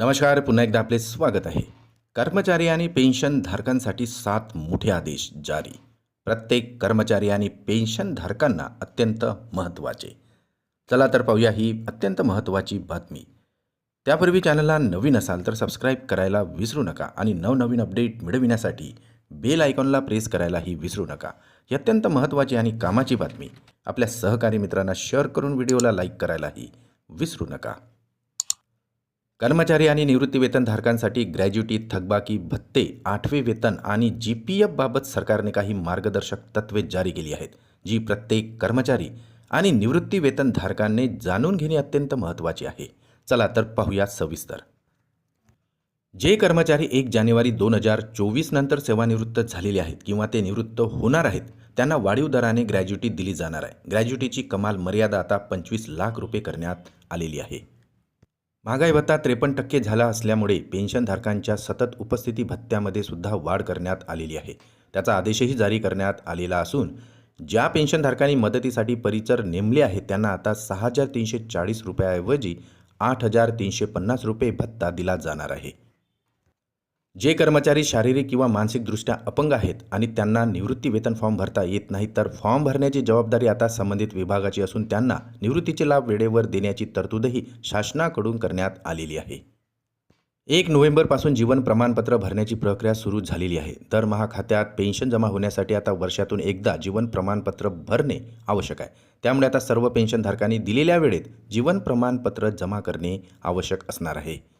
नमस्कार पुन्हा एकदा आपले स्वागत आहे. कर्मचारी आणि पेन्शनधारकांसाठी सात मोठे आदेश जारी. प्रत्येक कर्मचारी आणि पेन्शनधारकांना अत्यंत महत्त्वाचे. चला तर पाहूया ही अत्यंत महत्त्वाची बातमी. त्यापूर्वी चॅनलला नवीन असाल तर सबस्क्राईब करायला विसरू नका आणि नवनवीन अपडेट मिळविण्यासाठी बेल आयकॉनला प्रेस करायलाही विसरू नका. ही अत्यंत महत्त्वाची आणि कामाची बातमी. आपल्या सहकारी मित्रांना शेअर करून व्हिडिओला लाईक करायलाही विसरू नका. कर्मचारी आणि निवृत्तीवेतनधारकांसाठी ग्रॅज्युटी थकबाकी भत्ते आठवे वेतन आणि जी पी एफ बाबत सरकारने काही मार्गदर्शक तत्वे जारी केली आहेत जी प्रत्येक कर्मचारी आणि निवृत्तीवेतनधारकांनी जाणून घेणे अत्यंत महत्त्वाचे आहे. चला तर पाहूया सविस्तर. जे कर्मचारी एक जानेवारी दोन हजार चोवीस नंतर सेवानिवृत्त झालेले आहेत किंवा ते निवृत्त होणार आहेत त्यांना वाढीव दराने ग्रॅज्युटी दिली जाणार आहे. ग्रॅज्युटीची कमाल मर्यादा आता पंचवीस लाख रुपये करण्यात आलेली आहे. महागाई भत्ता त्रेपन्न टक्के झाला असल्यामुळे पेन्शनधारकांच्या सतत उपस्थिती भत्त्यामध्ये सुद्धा वाढ करण्यात आलेली आहे. त्याचा आदेशही जारी करण्यात आलेला असून ज्या पेन्शनधारकांनी मदतीसाठी परिचर नेमले आहेत त्यांना आता सहा हजार तीनशे चाळीस रुपयाऐवजी आठ हजार तीनशे पन्नास रुपये भत्ता दिला जाणार आहे. जे कर्मचारी शारीरिक किंवा मानसिकदृष्ट्या अपंग आहेत आणि त्यांना निवृत्ती वेतन फॉर्म भरता येत नाही तर फॉर्म भरण्याची जबाबदारी आता संबंधित विभागाची असून त्यांना निवृत्तीचे लाभ वेळेवर देण्याची तरतूदही शासनाकडून करण्यात आलेली आहे. एक नोव्हेंबरपासून जीवन प्रमाणपत्र भरण्याची प्रक्रिया सुरू झालेली आहे. दरमहा खात्यात पेन्शन जमा होण्यासाठी आता वर्षातून एकदा जीवन प्रमाणपत्र भरणे आवश्यक आहे. त्यामुळे आता सर्व पेन्शनधारकांनी दिलेल्या वेळेत जीवन प्रमाणपत्र जमा करणे आवश्यक असणार आहे.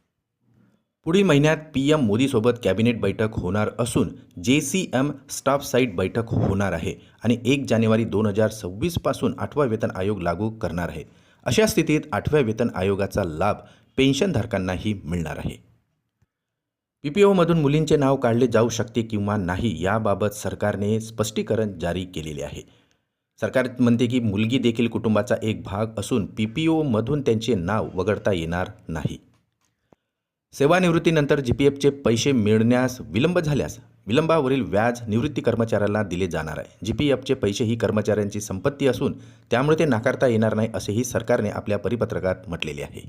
पुढील महिन्यात पी एम मोदीसोबत कॅबिनेट बैठक होणार असून जे सी एम स्टाफ साईट बैठक होणार आहे आणि एक जानेवारी दोन हजार सव्वीसपासून आठवा वेतन आयोग लागू करणार आहे. अशा स्थितीत आठव्या वेतन आयोगाचा लाभ पेन्शनधारकांनाही मिळणार आहे. पी पी ओमधून मुलींचे नाव काढले जाऊ शकते किंवा नाही याबाबत सरकारने स्पष्टीकरण जारी केलेले आहे. सरकार म्हणते की मुलगी देखील कुटुंबाचा एक भाग असून पी पी ओमधून त्यांचे नाव वगळता येणार नाही. सेवानिवृत्तीनंतर जी पी एफचे पैसे मिळण्यास विलंब झाल्यास विलंबावरील व्याज निवृत्ती कर्मचाऱ्याला दिले जाणार आहे. जी पी एफचे पैसे ही कर्मचाऱ्यांची संपत्ती असून त्यामुळे ते नाकारता येणार नाही असेही सरकारने आपल्या परिपत्रकात म्हटलेले आहे.